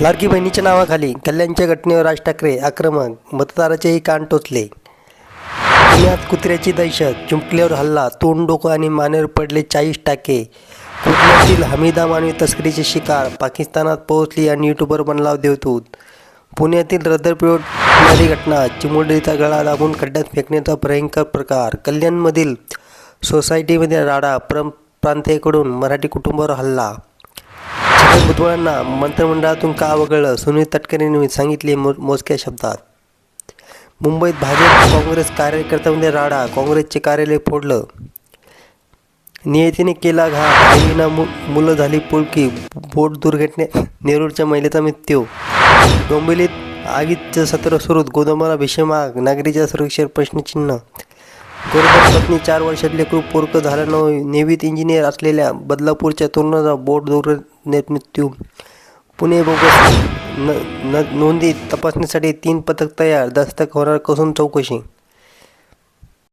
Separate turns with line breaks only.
लाडकी बहिणीच्या नावाखाली कल्याणच्या घटनेवर राज ठाकरे आक्रमक मतदाराचेही कान टोचले. पुण्यात कुत्र्याची दहशत चिंपल्यावर हल्ला तोंड डोकं आणि मानेवर पडले चाळीस टाके. कुर्ल्यातील हमीदा मानवी तस्करीची शिकार पाकिस्तानात पोहोचली आणि युट्यूबर बनला देवतूत पुण्यातील रद्दपिळवणारी घटना चिमुरडीचा गळा दाबून खड्ड्यात फेकण्याचा भयंकर प्रकार. कल्याणमधील सोसायटीमध्ये राडा परम प्रांतीयकडून मराठी कुटुंबावर हल्ला भुजबळांना मंत्रिमंडळातून का वगळलं? सुनील तटकरेंनी सांगितले मो मोजक्या शब्दात. मुंबईत भाजप काँग्रेस कार्यकर्त्यांमध्ये म्हणजे राडा. काँग्रेसचे कार्यालय फोडलं. नियतीने केला घात आईना मु मुलं झाली पुळकी. बोट दुर्घटने नेरूरच्या महिलेचा मृत्यू. डोंबिवलीत आगीचं सत्र सुरू गोदामाला भीषमाग नागरीच्या सुरक्षेवर प्रश्नचिन्ह गरोदर पत्नी चार वर्षात लेकरू पोरकं झाल्यानं नेवीत इंजिनियर असलेल्या बदलापूरच्या तरुणाचा बोट दुर्घ मृत्यू पुणे बोगस न न नोंदी तपासणीसाठी तीन पथक तयार दस्तक होणार कसून चौकशी.